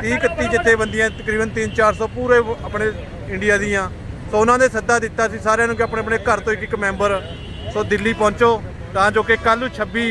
30 31 ਜਥੇਬੰਦੀਆਂ, ਤਕਰੀਬਨ 3 400 ਪੂਰੇ ਆਪਣੇ ਇੰਡੀਆ ਦੀਆਂ। ਸੋ ਉਹਨਾਂ ਨੇ ਸੱਦਾ ਦਿੱਤਾ ਸੀ ਸਾਰਿਆਂ ਨੂੰ ਕਿ ਆਪਣੇ ਆਪਣੇ ਘਰ ਤੋਂ ਇੱਕ ਇੱਕ ਮੈਂਬਰ ਸੋ ਦਿੱਲੀ ਪਹੁੰਚੋ, ਤਾਂ ਜੋ ਕਿ ਕੱਲ੍ਹ ਨੂੰ 26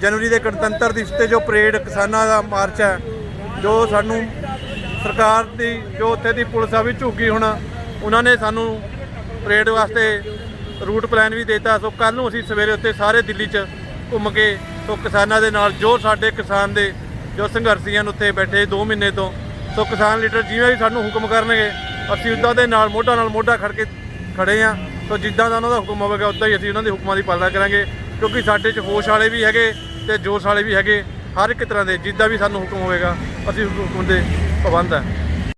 ਜਨਵਰੀ ਦੇ ਗਣਤੰਤਰ ਦਿਵਸ ਤੇ ਜੋ ਪਰੇਡ ਕਿਸਾਨਾਂ ਦਾ ਮਾਰਚ ਹੈ, ਜੋ ਸਾਨੂੰ ਸਰਕਾਰ ਦੀ, ਜੋ ਉੱਥੇ ਦੀ ਪੁਲਿਸ ਆ ਵੀ ਝੁਕੀ ਹੁਣ, ਉਹਨਾਂ ਨੇ ਸਾਨੂੰ ਪਰੇਡ ਵਾਸਤੇ ਰੂਟ ਪਲਾਨ ਵੀ ਦਿੱਤਾ। ਸੋ ਕੱਲ ਨੂੰ ਅਸੀਂ ਸਵੇਰੇ ਉੱਤੇ ਸਾਰੇ ਦਿੱਲੀ 'ਚ ਘੁੰਮ ਕੇ ਸੋ ਕਿਸਾਨਾਂ ਦੇ ਨਾਲ ਜੋ ਸਾਡੇ ਕਿਸਾਨ ਦੇ ਜੋ ਸੰਘਰਸ਼ੀਆਂ ਹਨ ਉੱਥੇ ਬੈਠੇ 2 ਮਹੀਨੇ ਤੋਂ, ਸੋ ਕਿਸਾਨ ਲੀਡਰ ਜਿਵੇਂ ਵੀ ਸਾਨੂੰ ਹੁਕਮ ਕਰਨਗੇ, ਅਸੀਂ ਉੱਦਾਂ ਦੇ ਨਾਲ ਮੋਢਾ ਨਾਲ ਮੋਢਾ ਖੜ ਕੇ ਖੜੇ ਆ ਸੋ ਜਿੱਦਾਂ ਦਾ ਉਹਨਾਂ ਦਾ ਹੁਕਮ ਹੋਵੇਗਾ, ਉੱਦਾਂ ਹੀ ਅਸੀਂ ਉਹਨਾਂ ਦੇ ਹੁਕਮਾਂ ਦੀ ਪਾਲਣਾ ਕਰਾਂਗੇ। ਕਿਉਂਕਿ ਸਾਡੇ 'ਚ ਹੋਸ਼ ਵਾਲੇ ਵੀ ਹੈਗੇ ਤੇ ਜੋਸ਼ ਵਾਲੇ ਵੀ ਹੈਗੇ, ਹਰ ਇੱਕ ਤਰ੍ਹਾਂ ਦੇ ਜਿੱਦਾਂ ਵੀ ਸਾਨੂੰ ਹੁਕਮ ਹੋਵੇਗਾ, ਅਸੀਂ ਹੁਕਮ ਦੇ ਪਾਬੰਦ ਹਾਂ।